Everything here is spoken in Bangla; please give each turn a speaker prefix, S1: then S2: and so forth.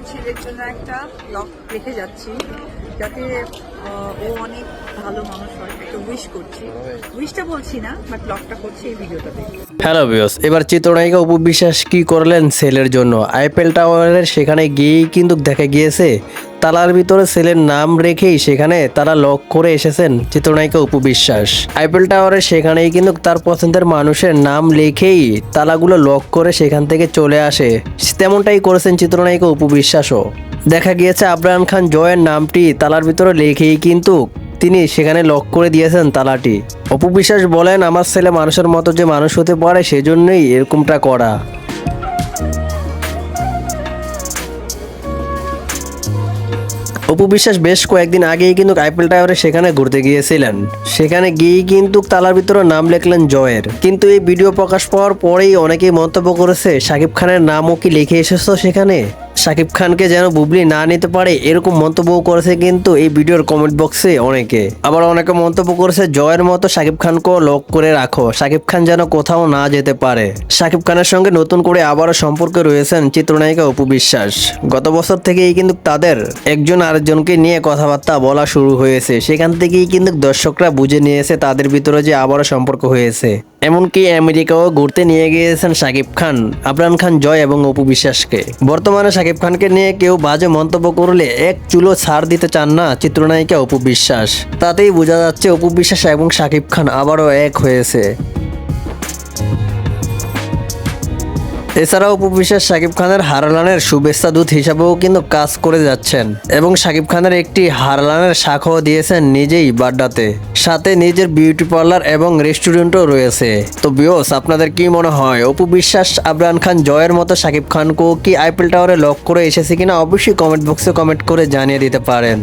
S1: আমার ছেলের জন্য একটা লক রেখে যাচ্ছি যাতে ও অনেক ভালো মানুষ হয় একটা উইশ করছি। উইশটা বলছি না বাট লকটা করছি এই ভিডিওটাতে
S2: হ্যালো বিয়স এবার চিত্রনায়িকা অপু বিশ্বাস কি করলেন সেলের জন্য? আইপেল টাওয়ারের সেখানে গিয়েই কিন্তু দেখা গিয়েছে, তালার ভিতরে সেলের নাম রেখেই সেখানে তারা লক করে এসেছেন চিত্রনায়িকা অপু বিশ্বাস আইপেল টাওয়ারের সেখানেই কিন্তু তার পছন্দের মানুষের নাম লিখেই তালাগুলো লক করে সেখান থেকে চলে আসে। তেমনটাই করেছেন চিত্রনায়িকা অপু বিশ্বাসও দেখা গিয়েছে আবরান খান জয়ের নামটি তালার ভিতরে লিখেই কিন্তু তিনি সেখানে লক করে দিয়েছেন তালাটি। অপু বিশ্বাস বলেন, আমার ছেলে মানুষের মতো যে মানুষ হতে পারে, সেজন্যই এরকমটা করা। অপু বিশ্বাস বেশ কয়েকদিন আগেই কিন্তু আইপিএল টাওয়ারে সেখানে ঘুরতে গিয়েছিলেন। সেখানে গিয়েই কিন্তু তালার ভিতরে নাম লিখলেন জয়ের। কিন্তু এই ভিডিও প্রকাশ পাওয়ার পরেই অনেকেই মন্তব্য করেছে, শাকিব খানের নামও কি লিখে এসেছ সেখানে? শাকিব খানকে যেন বুবলি না নিতে পারে, এরকম মন্তব্য করেছে কিন্তু এই ভিডিওর কমেন্ট বক্সে অনেকে। আবার অনেকে মন্তব্য করেছে, জয়ের মতো শাকিব খানকেও লক করে রাখো শাকিব খান যেন কোথাও না যেতে পারে। শাকিব খানের সঙ্গে নতুন করে আবারও সম্পর্কে রয়েছেন চিত্রনায়িকা অপু বিশ্বাস। গত বছর থেকেই কিন্তু তাদের একজন আরেকজনকে নিয়ে কথাবার্তা বলা শুরু হয়েছে। সেখান থেকেই কিন্তু দর্শকরা বুঝে নিয়েছে তাদের ভিতরে যে আবারও সম্পর্ক হয়েছে। এমনকি আমেরিকাও ঘুরতে নিয়ে গিয়েছেন শাকিব খান আবরান খান, জয় এবং অপু বিশ্বাসকে। বর্তমানে শাকিব খানকে নিয়ে কেউ বাজে মন্তব্য করলে এক চুলো ছাড় দিতে চান না চিত্রনায়িকা অপু বিশ্বাস। তাতেই বোঝা যাচ্ছে অপু বিশ্বাস এবং শাকিব খান আবারও এক হয়েছে। এছাড়াও অপু বিশ্বাস শাকিব খানের হারলানের শুভেচ্ছা দূত হিসাবেও কিন্তু কাজ করে যাচ্ছেন এবং শাকিব খানের একটি হারলানের শাখাও দিয়েছেন নিজেই বাড্ডাতে। সাথে নিজের বিউটি পার্লার এবং রেস্টুরেন্টও রয়েছে। তো বিয়স আপনাদের কি মনে হয়? অপু বিশ্বাস, আবরান খান জয়ের মতো শাকিব খানকেও কি আইপিএল টাওয়ারে লক করে এসেছে কিনা? অবশ্যই কমেন্ট বক্সে কমেন্ট করে জানিয়ে দিতে পারেন।